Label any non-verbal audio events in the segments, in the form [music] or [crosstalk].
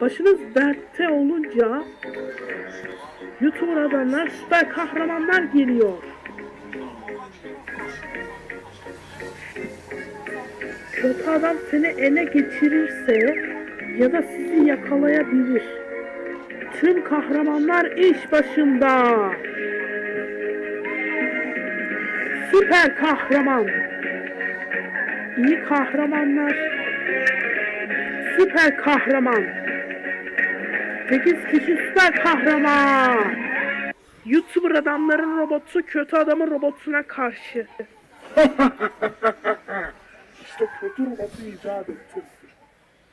Başınız dertte olunca YouTuber adamlar, süper kahramanlar geliyor. Kötü adam seni ele geçirirse ya da sizi yakalayabilir. Tüm kahramanlar iş başında. Süper kahraman. İyi kahramanlar. Süper kahraman. 8 kişi süper kahraman. YouTuber adamların robotu kötü adamın robotuna karşı. [laughs] İşte kötü robotu icat ettim.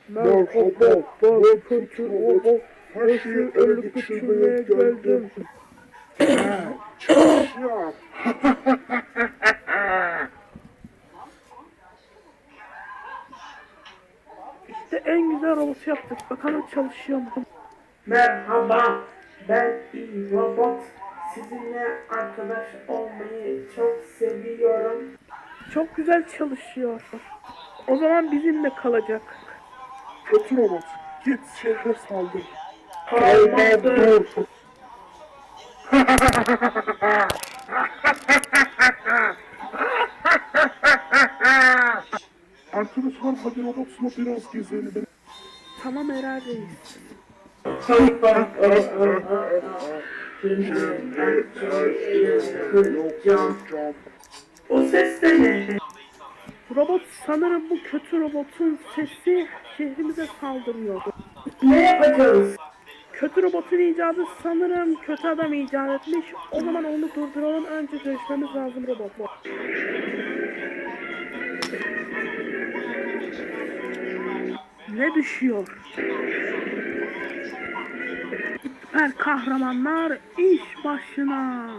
Merhaba, ben kötü robot. Her şeyi ele geçirmeye geldim. Çalışıyor. [laughs] İşte en güzel robotu yaptık. Bakalım çalışıyor mu? Merhaba, ben iyi robot. Sizinle arkadaş olmayı çok seviyorum. Çok güzel çalışıyor. O zaman bizimle kalacak. Kötü robot. Git şehre saldır. Tamamdır. [laughs] Arkadaşlar hadi robotla biraz gezelim. Tamam O ses de ne? Robot sanırım bu kötü robotun sesi şehrimize saldırıyor. Ne yapacağız? Kötü robotun icadı sanırım kötü adam icat etmiş. O zaman onu durduralım. Önce görüşmemiz lazım robotla. Ne düşüyor? Süper kahramanlar iş başına.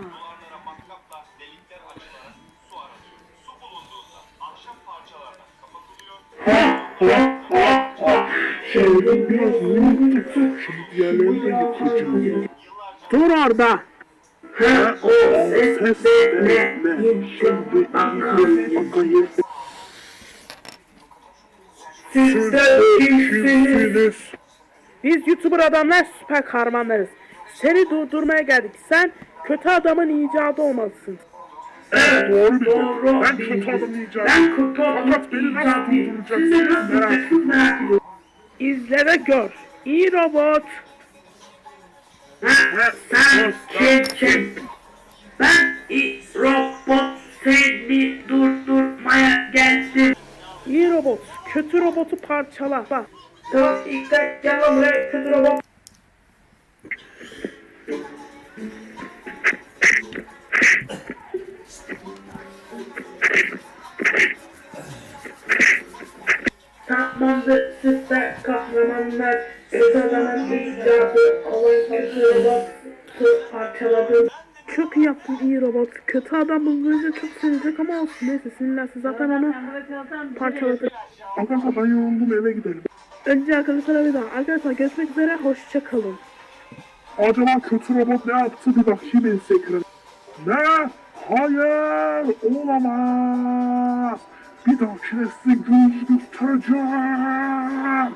Dur orada. Siz de kimsiniz? Biz YouTuber adamlar süper kahramanlarız. Seni durdurmaya geldik. Sen kötü adamın icadı olmalısın. Doğru bildin. Doğru Ben kötü adamı icat Ben kötü adamı Fakat beni nasıl icat ettim. durduracaksınız Sizi nasıl merak durduracaksınız merak ediyorum. İzle ve gör. İyi robot. Sen kimsin? Ben iyi robot seni durdurmaya geldim. İyi robot. Kötü robotu parçala. Bak. Tamam işte gel lan buraya kötü robot. Tamamdır süper kahramanlar. Özalanın icadı olan kötü robotu parçaladım. Çok iyi yaptın iyi robot. Kötü adam bunu duyunca çok sinirlenecek ama olsun. Neyse sinirlensin. Zaten onu parçaladı. Arkadaşlar ben yoruldum eve gidelim. Önce arkadaşlar bir daha. Arkadaşlar görüşmek üzere. Hoşça kalın. Acaba kötü robot ne yaptı bir bakayım Instagram. Ne? Hayır olamaz. Bir dahakine size göz göstereceğim.